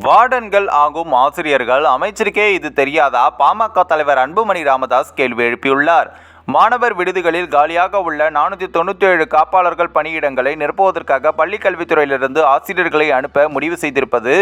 வார்டன்கள் ஆகும் ஆசிரியர்கள். அமைச்சருக்கே இது தெரியாதா? பாமக தலைவர் அன்புமணி ராமதாஸ் கேள்வி எழுப்பியுள்ளார். மாணவர் விடுதிகளில் காலியாக உள்ள நானூற்றி தொண்ணூற்றி ஏழு காப்பாளர்கள் பணியிடங்களை நிரப்புவதற்காக பள்ளிக் கல்வித்துறையிலிருந்து ஆசிரியர்களை அனுப்ப முடிவு செய்திருப்பது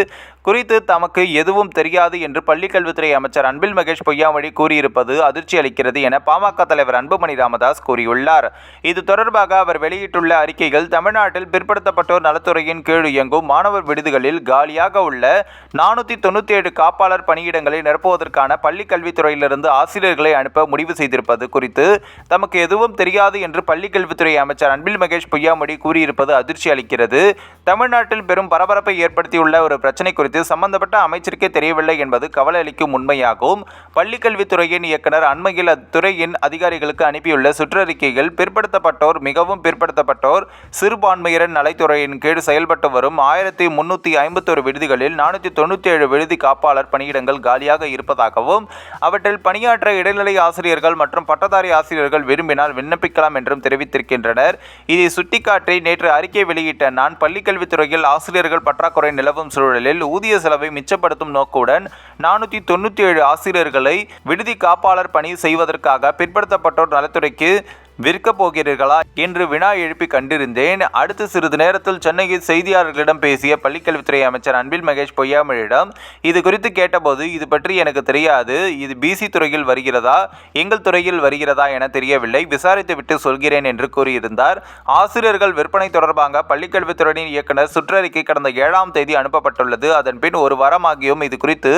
குறித்து தமக்கு எதுவும் தெரியாது என்று பள்ளிக்கல்வித்துறை அமைச்சர் அன்பில் மகேஷ் பொய்யாமொழி கூறியிருப்பது அதிர்ச்சி அளிக்கிறது என பாமக தலைவர் அன்புமணி ராமதாஸ் கூறியுள்ளார். இது தொடர்பாக அவர் வெளியிட்டுள்ள அறிக்கைகள் தமிழ்நாட்டில் பிற்படுத்தப்பட்டோர் நலத்துறையின் கீழ் இயங்கும் மாணவர் விடுதிகளில் காலியாக உள்ள நானூற்றி தொண்ணூற்றி ஏழு காப்பாளர் பணியிடங்களை நிரப்புவதற்கான பள்ளிக் கல்வித்துறையிலிருந்து ஆசிரியர்களை அனுப்ப முடிவு செய்திருப்பது குறித்து தமக்கு எதுவும் தெரியாது என்று பள்ளிக்கல்வித்துறை அமைச்சர் அன்பில் மகேஷ் பொய்யாமொழி கூறியிருப்பது அதிர்ச்சி அளிக்கிறது. தமிழ்நாட்டில் பெரும் பரபரப்பை ஏற்படுத்தியுள்ள ஒரு பிரச்சனை குறித்து சம்பந்தப்பட்ட அமைச்சருக்கே தெரியவில்லை என்பது கவலை அளிக்கும் உண்மையாகும். பள்ளிக்கல்வித்துறையின் இயக்குனர் அண்மையில் அத்துறையின் அதிகாரிகளுக்கு அனுப்பியுள்ள சுற்றறிக்கைகள் பிற்படுத்தப்பட்டோர் மிகவும் பிற்படுத்தப்பட்டோர் சிறுபான்மையினர் நலத்துறையின் கீழ் செயல்பட்டு வரும் ஆயிரத்தி முன்னூற்றி ஐம்பத்தோரு விடுதிகளில் நானூற்றி தொண்ணூற்றி ஏழு விடுதி காப்பாளர் பணியிடங்கள் காலியாக இருப்பதாகவும் அவற்றில் பணியாற்ற இடைநிலை ஆசிரியர்கள் மற்றும் பட்டதாரி ஆசிரியர்கள் விரும்பினால் விண்ணப்பிக்கலாம் என்றும் தெரிவித்திருக்கின்றனர். இதை சுட்டிக்காட்டி நேற்று அறிக்கை வெளியிட்ட நான் பள்ளிக்கல்வித்துறையில் ஆசிரியர்கள் பற்றாக்குறை நிலவும் சூழலில் ஊதிய செலவை மிச்சப்படுத்தும் நோக்குடன் நானூற்றி தொண்ணூற்றி ஏழு ஆசிரியர்களை விடுதி காப்பாளர் பணி செய்வதற்காக பிற்படுத்தப்பட்டோர் நலத்துறைக்கு விற்கப் போகிறீர்களா என்று வினா எழுப்பி கண்டிருந்தேன். அடுத்து சிறிது நேரத்தில் சென்னையில் செய்தியாளர்களிடம் பேசிய பள்ளிக்கல்வித்துறை அமைச்சர் அன்பில் மகேஷ் பொய்யாமொழியிடம் இது குறித்து கேட்டபோது இது பற்றி எனக்கு தெரியாது. இது பிசி துறையில் வருகிறதா? எங்கள் துறையில் வருகிறதா என தெரியவில்லை. விசாரித்துவிட்டு சொல்கிறேன் என்று கூறியிருந்தார். ஆசிரியர்கள் விற்பனை தொடர்பாக பள்ளிக்கல்வித்துறையின் இயக்குனர் சுற்றறிக்கை கடந்த ஏழாம் தேதி அனுப்பப்பட்டுள்ளது. அதன் பின் ஒரு வாரமாகியும் இது குறித்து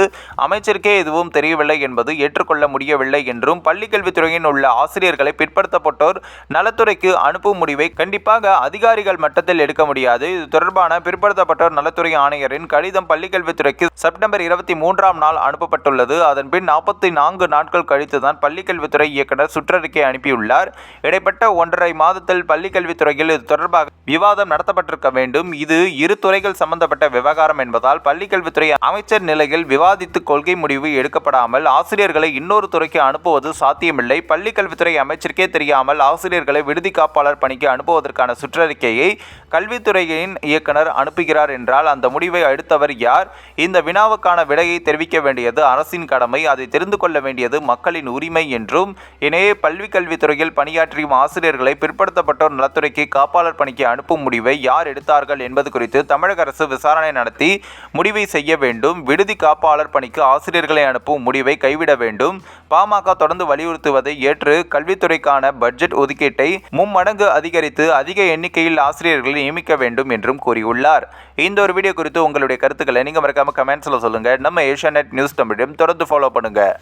அமைச்சருக்கே எதுவும் தெரியவில்லை என்பது ஏற்றுக்கொள்ள முடியவில்லை என்றும் பள்ளிக்கல்வித்துறையின் உள்ள ஆசிரியர்களை பிற்படுத்தப்பட்டோர் நலத்துறைக்கு அனுப்பும் முடிவை கண்டிப்பாக அதிகாரிகள் மட்டத்தில் எடுக்க முடியாது. இது தொடர்பான பிற்படுத்தப்பட்டோர் நலத்துறை ஆணையரின் கடிதம் பள்ளிக்கல்வித்துறைக்கு செப்டம்பர் இருபத்தி மூன்றாம் நாள் அனுப்பப்பட்டுள்ளது. அதன் பின் நாற்பத்தி நான்கு நாட்கள் கழித்துதான் பள்ளிக்கல்வித்துறை இயக்குனர் சுற்றறிக்கை அனுப்பியுள்ளார். இடைப்பட்ட ஒன்றரை மாதத்தில் பள்ளிக்கல்வித்துறையில் இது தொடர்பாக விவாதம் நடத்தப்பட்டிருக்க வேண்டும். இது இரு துறைகள் சம்பந்தப்பட்ட விவகாரம் என்பதால் பள்ளிக்கல்வித்துறை அமைச்சர் நிலையில் விவாதித்து கொள்கை முடிவு எடுக்கப்படாமல் ஆசிரியர்களை இன்னொரு துறைக்கு அனுப்புவது சாத்தியமில்லை. பள்ளிக்கல்வித்துறை அமைச்சருக்கே தெரியாமல் ஆசிரியர்களை விடுதி காப்பாளர் பணிக்கு அனுப்புவதற்கான சுற்றறிக்கையை கல்வித்துறையின் இயக்குனர் அனுப்புகிறார் என்றால் அந்த முடிவை அடுத்தவர் யார்? இந்த வினாவுக்கான விடையை தெரிவிக்க வேண்டியது அரசின் கடமை. அதை தெரிந்து கொள்ள வேண்டியது மக்களின் உரிமை என்றும் எனவே பள்ளிக் கல்வித்துறையில் பணியாற்றியும் ஆசிரியர்களை பிற்படுத்தப்பட்டோர் நலத்துறைக்கு காப்பாளர் பணிக்கு அனுப்பும் முடிவை யார் எடுத்தார்கள் என்பது குறித்து தமிழக அரசு விசாரணை நடத்தி முடிவை செய்ய வேண்டும். விடுதி காப்பாளர் பணிக்கு ஆசிரியர்களை அனுப்பும் முடிவை கைவிட வேண்டும். பாமக தொடர்ந்து வலியுறுத்துவதை ஏற்று கல்வித்துறைக்கான பட்ஜெட் பட்ஜெட் ஒதுக்கீட்டை மும்மடங்கு அதிகரித்து அதிக எண்ணிக்கையில் ஆசிரியர்களை நியமிக்க வேண்டும் என்றும் கூறியுள்ளார். இந்த ஒரு வீடியோ குறித்து உங்களுடைய கருத்துக்களை நீங்கள் மறக்காம கமெண்ட்ஸில் சொல்லுங்கள் நம்ம ஏஷியா நியூஸ் தமிழையும் தொடர்ந்து ஃபாலோ பண்ணுங்கள்